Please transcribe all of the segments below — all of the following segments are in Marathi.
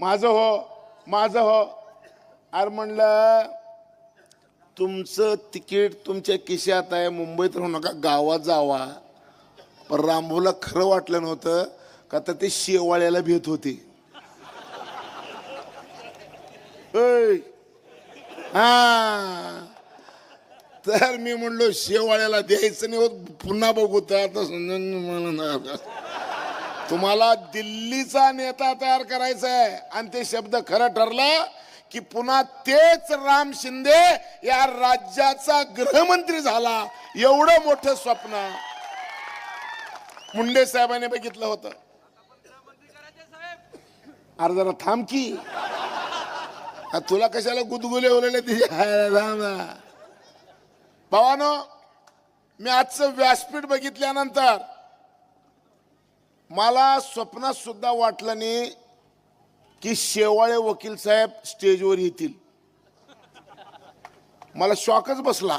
माझं हो माझं हो. अरे म्हणलं तुमचं तिकीट तुमच्या किशात आहे मुंबईत राहू नका गावात जावा. पण रामभाऊला खरं वाटलं नव्हतं का तर ते शेवाळ्याला भेट होते. हा. तर मी म्हणलो शेवाळ्याला द्यायचं नाही होत पुन्हा बघू तर आता समजून मला तुम्हाला दिल्लीचा नेता तयार करायचा आहे. आणि ते शब्द खरं ठरलं की पुन्हा तेच राम शिंदे या राज्याचा गृहमंत्री झाला. एवढं मोठं स्वप्न. मुंडे साहेबांनी बघितलं होतं. अरे जरा थांब की. तुला कशाला गुदगुले उरले तिच्या भावानो मी आजचं व्यासपीठ बघितल्यानंतर मला स्वप्नात सुद्धा वाटलं नाही की शेवाळे वकील साहेब स्टेजवर येतील. मला शॉकच बसला.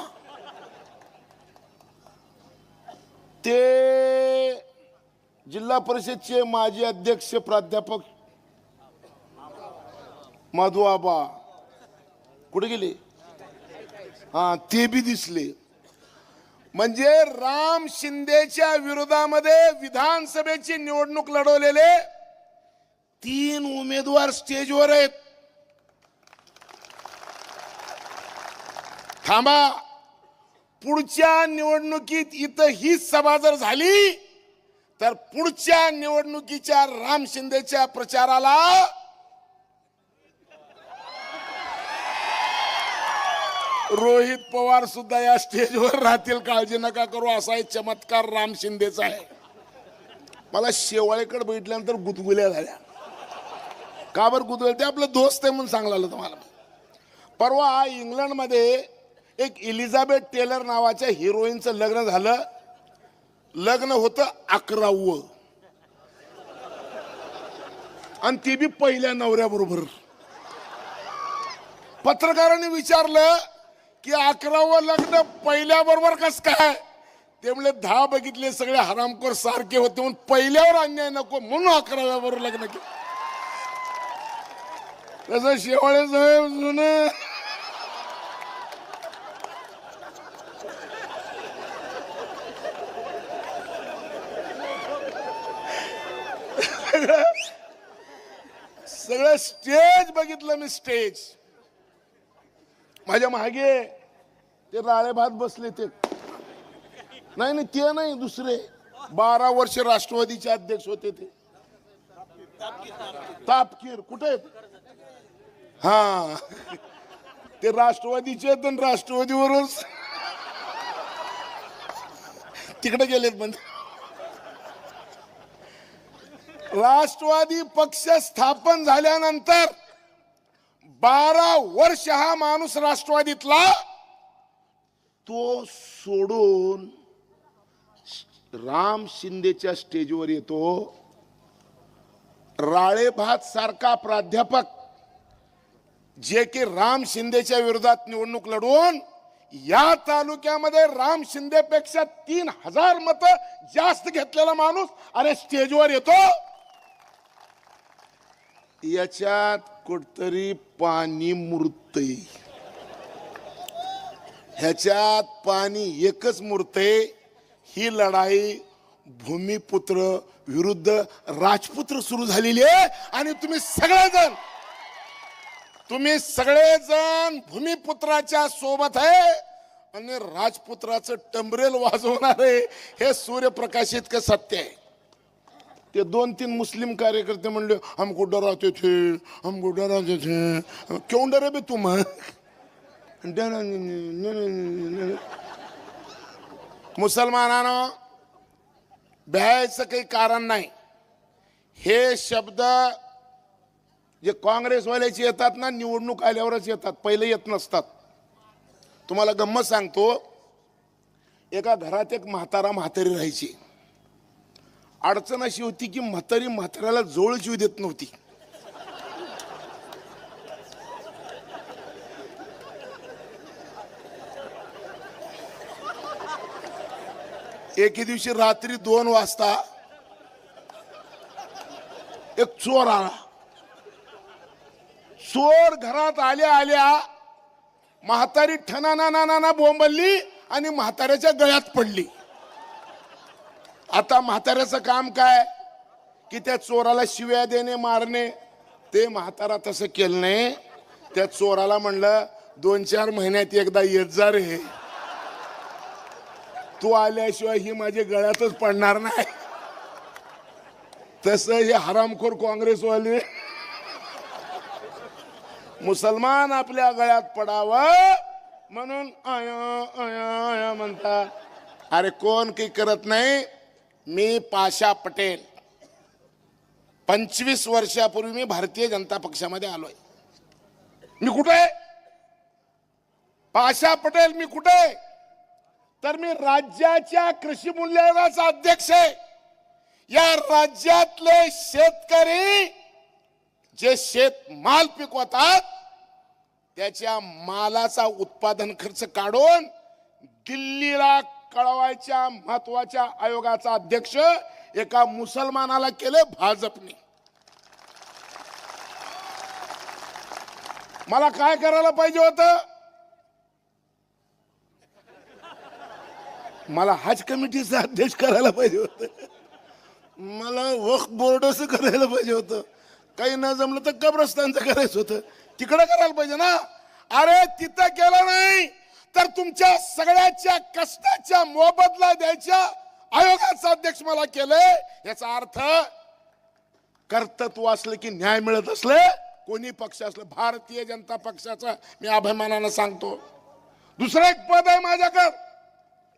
ते जिल्हा परिषदचे माजी अध्यक्ष प्राध्यापक माधुआबा कुठे गेले? हा ते बी दिसले. म्हणजे राम शिंदेच्या विरोधामध्ये विधानसभेची निवडणूक लढवलेले तीन उमेदवार स्टेजवर आहेत. थांबा. पुढच्या निवडणुकीत इथं हीच सभा जर झाली तर पुढच्या निवडणुकीच्या राम शिंदेच्या प्रचाराला रोहित पवार सुद्धा या स्टेजवर राहतील काळजी नका करू असा एक चमत्कार राम शिंदेचा आहे. मला शेवाळेकडे बघितल्यानंतर गुदगुल्या झाल्या. का बरं गुदगुल्या? ते आपलं दोस्त आहे म्हणून सांगला तुम्हाला. परवा इंग्लंडमध्ये एक इलिझाबेथ टेलर नावाच्या हिरोईनचं लग्न झालं. लग्न होतं अकरावं. आणि ते बी पहिल्या नवऱ्याबरोबर. पत्रकारांनी विचारलं की अकरावं लग्न पहिल्या बरोबर कस काय? ते म्हणले दहा बघितले सगळे हरामखोर सारखे होते म्हणून पहिल्यावर अन्याय नको म्हणून अकराव्या बरोबर लग्न केलं. तसं शेवाळे साहेब जुन. सगळं स्टेज बघितलं मी स्टेज. माझ्या मागे ते राळे भात बसले ते. नाही नाही ते नाही दुसरे. बारा वर्ष राष्ट्रवादीचे अध्यक्ष होते ते. तापकीर कुठे हा. ते राष्ट्रवादीचे आहेत आणि राष्ट्रवादीवरच. तिकडे गेलेत म्हणजे राष्ट्रवादी पक्ष स्थापन झाल्यानंतर बारा वर्ष हा माणूस राष्ट्रवादीतला तो सोडून राम शिंदेच्या स्टेजवर येतो. राळेभात सारखा प्राध्यापक जे की राम शिंदेच्या विरोधात निवडणूक लढवून या तालुक्यामध्ये राम शिंदेपेक्षा तीन हजार मत जास्त घेतलेला माणूस अरे स्टेजवर येतो. याच्यात कुठतरी पाणी मुरतय. ह्याच्यात पाणी एकच मुरतय. ही लढाई भूमिपुत्र विरुद्ध राजपुत्र सुरू झालेली आहे. आणि तुम्ही सगळेजण तुम्ही सगळेजण भूमिपुत्राच्या सोबत आहे. आणि राजपुत्राचं टंबरेल वाजवणार आहे हे सूर्यप्रकाश इतकं सत्य आहे. ते दोन तीन मुस्लिम कार्यकर्ते म्हणले हमको डराते थे हमको डराते थे. क्यों डरे बे तुम मुसलमानानं भ्यायचं काही कारण नाही. हे शब्द जे काँग्रेसवाल्याचे येतात ना निवडणूक आल्यावरच येतात पहिले येत नसतात. तुम्हाला गंमत सांगतो एका घरात एक म्हातारा म्हातारी राहायची. अडचण अशी होती की म्हातारी म्हाताऱ्याला जोळ जीव देत नव्हती. एके दिवशी रात्री दोन वाजता एक चोर आला. चोर घरात आल्या आल्या म्हातारी ठना ना ना ना ना बोंबलली आणि म्हाताऱ्याच्या गळ्यात पडली. आता म्हाताऱ्याचं काम काय? की त्या चोराला शिव्या देणे मारणे. ते म्हातारा तसं केलं नाही. त्या चोराला म्हणलं दोन चार महिन्यात एकदा येत जा रे तू आल्याशिवाय ही माझ्या गळ्यातच पडणार नाही. तसं हे हरामखोर काँग्रेसवाले. मुसलमान आपल्या गळ्यात पडावं म्हणून अय अय अया म्हणता. अरे कोण काही करत नाही? मी पाशा पटेल. पंचवीस वर्षापूर्वी मी भारतीय जनता पक्षामध्ये आलोय. मी कुठे? आहे पाशा पटेल मी कुठे? आहे तर मी राज्याच्या कृषी मूल्य अध्यक्ष आहे. या राज्यातले शेतकरी जे शेत माल पिकवतात त्याच्या मालाचा उत्पादन खर्च काढून दिल्लीला कळवायच्या महत्त्वाच्या आयोगाचा अध्यक्ष एका मुसलमानाला केले भाजपने. मला काय करायला पाहिजे होत? मला हज कमिटीचा अध्यक्ष करायला पाहिजे होत. मला वक्फ बोर्डच करायला पाहिजे होतं. काही न जमलं तर कब्रस्तानचं करायचं होतं. तिकडं करायला पाहिजे ना? अरे तिथं केलं नाही. तर तुमच्या सगळ्याच्या कष्टाच्या मोबदला द्यायच्या आयोगाचा अध्यक्ष मला केलंय याचा अर्थ कर्तृत्व असलं की न्याय मिळत असले कोणी पक्ष असलं भारतीय जनता पक्षाचा मी अभिमानानं सांगतो. दुसरं एक पद आहे माझ्याकडं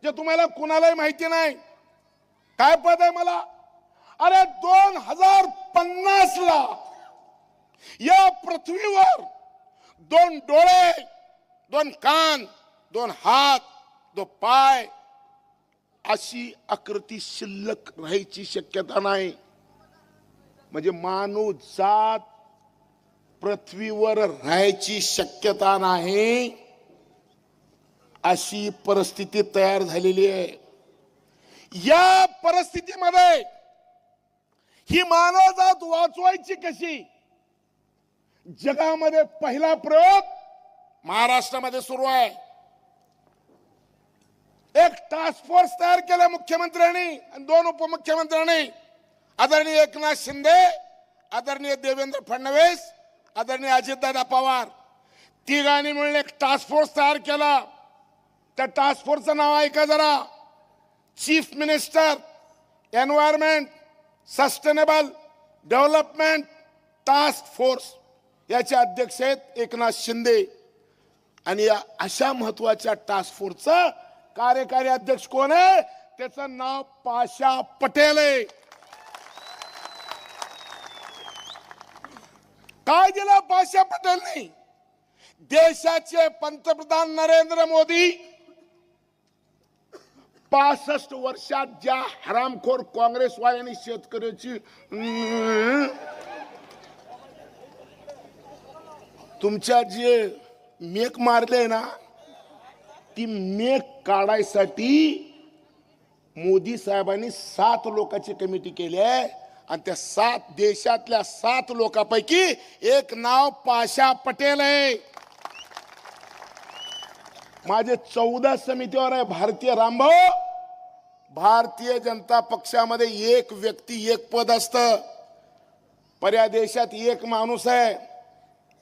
जे तुम्हाला कुणालाही माहिती नाही. काय पद आहे मला? अरे दोन हजार पन्नास ला या पृथ्वीवर दोन डोळे दोन कान दोन हात दो पाय अशी आकृती शिल्लक राहायची शक्यता नाही. म्हणजे माणूस जात पृथ्वीवर राहायची शक्यता नाही. अशी परिस्थिती तयार झालेली आहे. या परिस्थितीमध्ये ही मानव जात वाचवायची कशी? जगामध्ये पहिला प्रयोग महाराष्ट्रामध्ये सुरू आहे. एक टास्क फोर्स तयार केला मुख्यमंत्र्यांनी आणि दोन उपमुख्यमंत्र्यांनी. आदरणीय एकनाथ शिंदे आदरणीय देवेंद्र फडणवीस आदरणीय अजितदादा पवार. तिघांनी मिळून एक टास्क फोर्स तयार केला. त्या टास्क फोर्सचं नाव ऐका जरा. Chief minister environment sustainable development task force याचे अध्यक्ष आहेत एकनाथ शिंदे. आणि या अशा महत्त्वाच्या टास्क फोर्सचा कार्यकारी अध्यक्ष कोण आहे? त्याचं नाव पाशा पटेल आहे. काय दिलं पाशा पटेलने? देशाचे पंतप्रधान नरेंद्र मोदी पासष्ट वर्षात ज्या हरामखोर काँग्रेसवाल्यांनी शेतकऱ्याची तुमच्या जे मेक मारले ना ती मेघ काढायसाठी मोदी साहेबांनी सात लोकांची कमिटी केली आहे. आणि त्या सात देशातल्या सात लोकांपैकी एक नाव पाशा पटेल आहे. माझे चौदा समितीवर आहे भारतीय रामभाऊ. भारतीय जनता पक्षामध्ये एक व्यक्ती एक पद असत. पर्या देशात एक माणूस आहे.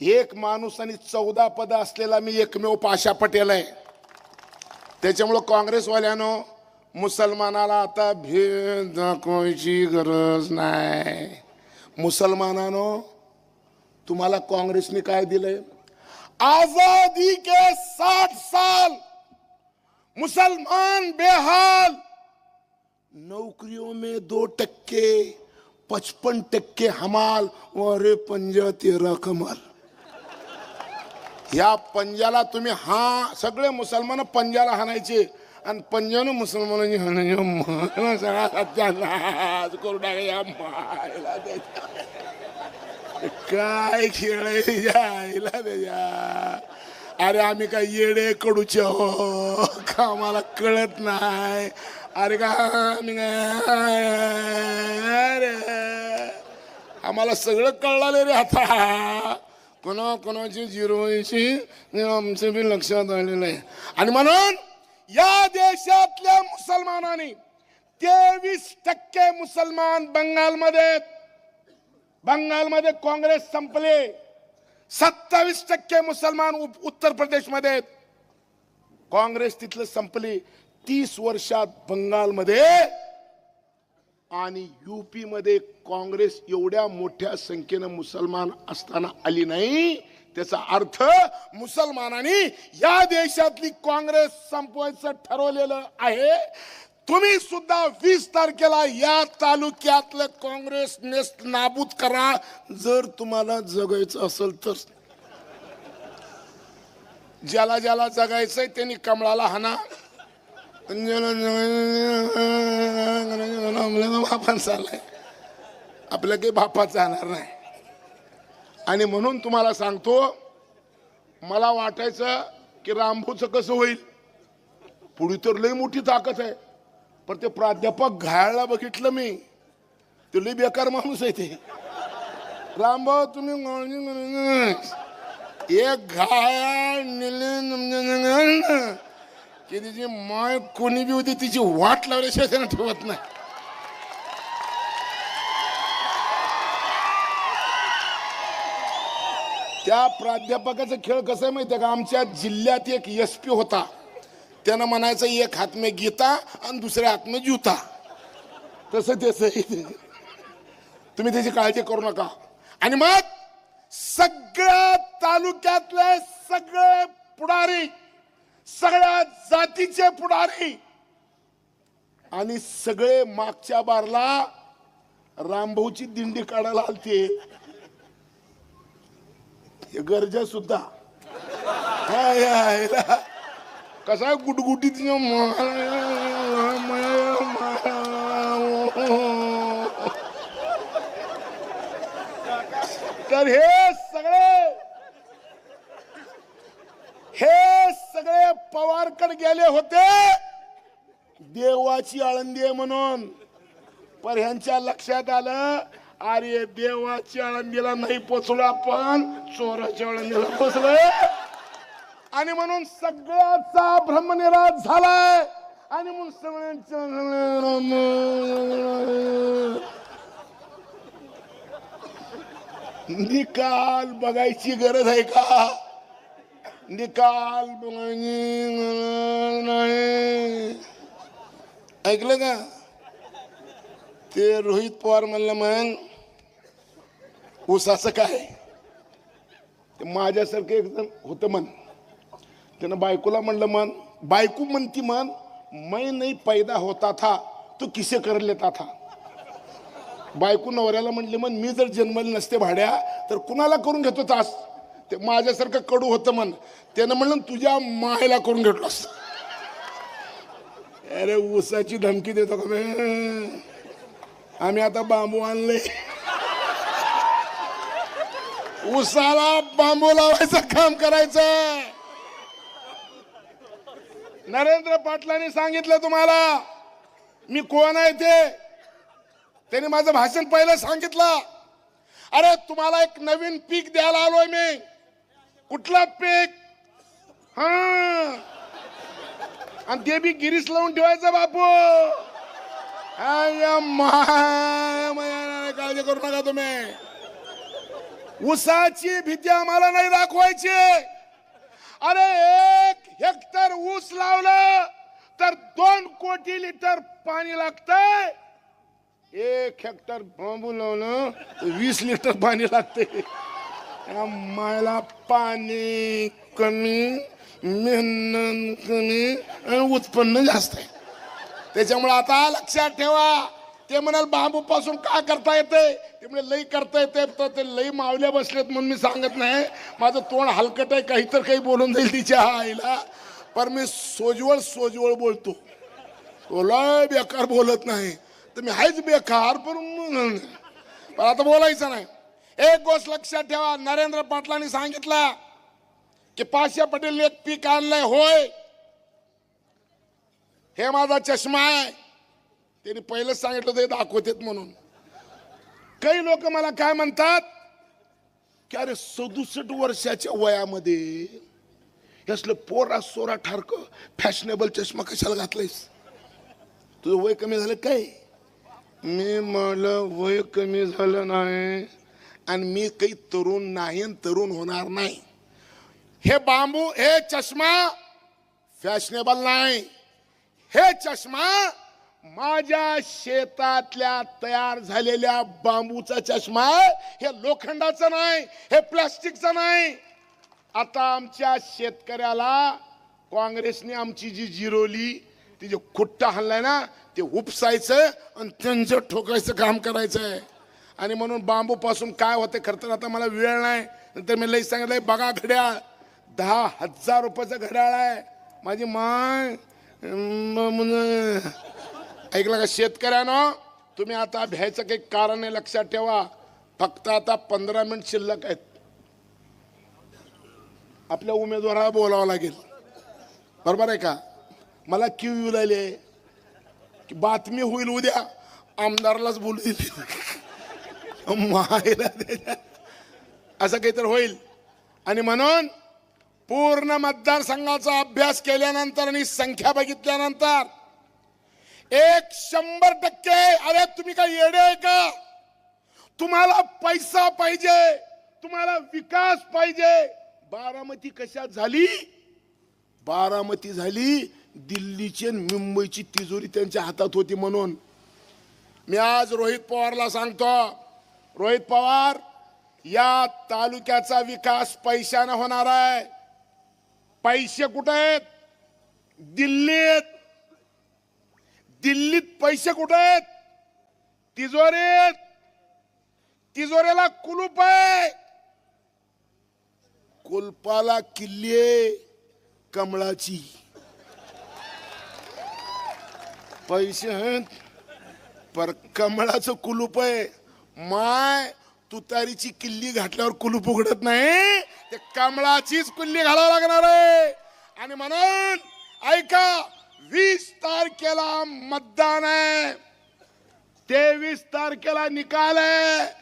एक माणूस आणि चौदा पद असलेला मी एकमेव पाशा पटेल आहे. त्याच्यामुळं काँग्रेसवाल्यानं मुसलमानाला आता भेद दाखवायची गरज नाही. मुसलमानानं तुम्हाला काँग्रेसने काय दिलंय? आजादी के साठ साल मुसलमान बेहाल नौकरियों में दो टक्के पचपन टक्के हमाल और पंजा तेरा कमाल। या पंजाला तुम्ही हा सगळे मुसलमान पंजाला हाणायचे. आणि पंजानं मुसलमानांनी हाणायचे. सगळा सत्यानाश करू टाका या मायला काय खेळ जायला यायला त्याच्या. अरे आम्ही काय येडे कडूचे हो का आम्हाला कळत नाही. अरे का आम्ही काय? अरे. आम्हाला सगळं कळलं रे आता. कोणा कोणाची जिरवायची हे आमचं बी लक्षात आलेलं आहे. आणि म्हणून या देशातल्या मुसलमानांनी तेवीस टक्के मुसलमान बंगालमध्ये बंगालमध्ये काँग्रेस संपले. सत्तावीस टक्के मुसलमान उत्तर प्रदेशमध्ये काँग्रेस तिथलं संपली. तीस वर्षात बंगालमध्ये आणि युपी मध्ये काँग्रेस एवढ्या मोठ्या संख्येनं मुसलमान असताना आली नाही त्याचा अर्थ मुसलमानांनी या देशातली काँग्रेस संपवायचं ठरवलेलं आहे. तुम्ही सुद्धा वीस तारखेला या तालुक्यातलं काँग्रेस नेस्ट नाबूद करा. जर तुम्हाला जगायचं असेल तर. ज्याला ज्याला जगायचंय त्यांनी कमळाला हाना बापा चाललाय आपलं काही बापा जाणार नाही. आणि म्हणून तुम्हाला सांगतो मला वाटायचं की रामभूचं कसं होईल. पुढे तर लई मोठी ताकद आहे. पण ते प्राध्यापक घायला बघितलं मी. ते लई बेकार माणूस आहे ते. रामभाऊ तुम्ही एक घायाळ की तिची माय कोणी बी होती तिची वाट लावल्याशिवाय त्यांना ठेवत नाही. त्या प्राध्यापकाचा खेळ कसं आहे माहितीये का? आमच्या जिल्ह्यात एक एस पी होता. त्यानं म्हणायचं एक हात में गीता आणि दुसऱ्या हात में जुता. तसं त्याच तुम्ही त्याची काळजी करू नका. आणि मग सगळ्या तालुक्यातले सगळे पुढारी सगळ्या जातीचे पुढारी. आणि सगळे मागच्या बारला रामभाऊची दिंडी काढायला आलते. हे गरजा सुद्धा. हाय, हाय, कसा गुटगुटीत तर हे सगळे हे सगळे पवारकड गेले होते. देवाची आळंदी आहे म्हणून. पर ह्यांच्या लक्षात आलं अरे देवाची आळंदीला नाही पोचलो आपण चोराच्या आळंदीला पोचलो आणि म्हणून सगळ्याचा भ्रमनिराश झालाय. आणि म्हणून सगळ्यांच्या निकाल बघायची गरज आहे का? निकाल नाही ऐकलं का ते रोहित पवार म्हणलं म्हण ऊसाचं काय ते माझ्यासारखं एकदम होतं मन त्यानं बायकोला म्हणलं मन बायको म्हणती मन मै नाही पैदा होता था तो किसे कर लेता था बायको नवऱ्याला म्हणले मन मी जर जन्मले नसते भाड्या तर कुणाला करून घेतो तास ते माझ्यासारखं कडू होतं म्हण. त्यानं म्हणलं तुझ्या मायला करून घेतलो अरे ऊसाची धमकी देतो का आम्ही आता बांबू आणले. उसाला बांबू लावायचं काम करायचं. नरेंद्र पाटलांनी सांगितलं तुम्हाला. मी कोण आहे ते? त्यांनी माझं भाषण पहिलं सांगितलं. अरे तुम्हाला एक नवीन पीक द्यायला आलोय मी. कुठला पीक? हा. आणि ते बी गिरीस लावून ठेवायचं बापू. आय काळजी करू नका तुम्ही. ऊसाची भीती आम्हाला नाही दाखवायची. अरे एक हेक्टर ऊस लावलं तर दोन कोटी लिटर पाणी लागतंय. एक हेक्टर बांबू लावलं वीस लिटर पाणी लागते आम्हाला पाणी कमी मेहनत कमी आणि उत्पन्न जास्त आहे. त्याच्यामुळे आता लक्षात ठेवा ते म्हणाल बांबू पासून का करता येते ते म्हणजे लई करता येते तर ते लई मावल्या बसलेत म्हणून मी सांगत नाही. माझं तोंड हलकट आहे काही तर काही बोलून जाईल तिच्या आईला. पण मी सोजवळ सोजवळ बोलतो. तो लय बेकार बोलत नाही. तर मी आहेच बेकार पण पण आता बोलायचं नाही. एक गोष्ट लक्षात ठेवा नरेंद्र पाटलांनी सांगितलं की पाचशे पटेल एक पीक आणलंय होय. हे माझा चष्मा आहे. त्यांनी पहिलंच सांगितलं ते दाखवतेत म्हणून. काही लोक मला काय म्हणतात? की अरे सदुसष्ट वर्षाच्या वयामध्ये असलं पोरा सोरा ठारक फॅशनेबल चष्मा कशाला घातलायस? तुझं वय कमी झालं काय? मी म्हणलं वय कमी झालं नाही. आणि मी काही तरुण नाही तरुण होणार नाही. हे बांबू हे चष्मा फॅशनेबल नाही. हे चष्मा माझ्या शेतातल्या तयार झालेल्या बांबूचा चष्मा हे लोखंडाचा नाही हे प्लास्टिकचा नाही. आता आमच्या शेतकऱ्याला काँग्रेसने आमची जी जिरोली ती जे खुट्टा हल्लाय ना ते उपसायचं आणि त्यांचं ठोकायचं काम करायचं आहे आणि म्हणून बांबूपासून काय होते खरं तर आता मला वेळ नाही. नंतर मी लई सांगितलं बघा घड्याळ दहा हजार रुपयाचं घड्याळ आहे. माझी माय ऐकलं का शेतकऱ्यानं? तुम्ही आता भ्यायचं काही कारण नाही लक्षात ठेवा. फक्त आता पंधरा मिनिट शिल्लक आहेत. आपल्या उमेदवाराला बोलावं लागेल. बरोबर आहे का? मला क्यू येऊ लागले की बातमी होईल उद्या. आमदारलाच बोलू दिली. मायला असं काहीतरी होईल. आणि म्हणून पूर्ण मतदारसंघाचा अभ्यास केल्यानंतर आणि संख्या बघितल्यानंतर एक शंभर टक्के अरे तुम्ही काय येडे आहे का? तुम्हाला पैसा पाहिजे तुम्हाला विकास पाहिजे. बारामती कशात झाली? बारामती झाली दिल्लीची आणि मुंबईची तिजोरी त्यांच्या हातात होती म्हणून. मी आज रोहित पवारला सांगतो रोहित पवार या तालुक्याचा विकास पैशानं होणार आहे. पैसे कुठे आहेत? दिल्लीत. दिल्लीत पैसे कुठे आहेत? तिजोरीत. तिजोरीला कुलूप आहे. कुलपाला किल्ली कमळाची. पैसे आहेत पर कमळाचं कुलूप आहे. माय तुतारीची किल्ली घातल्यावर कुलूप उघडत नाही. ते कमळाचीच कुल्ली घालावं लागणार आहे. आणि म्हणून ऐका वीस तारखेला मतदान आहे. तेवीस तारखेला निकाल आहे.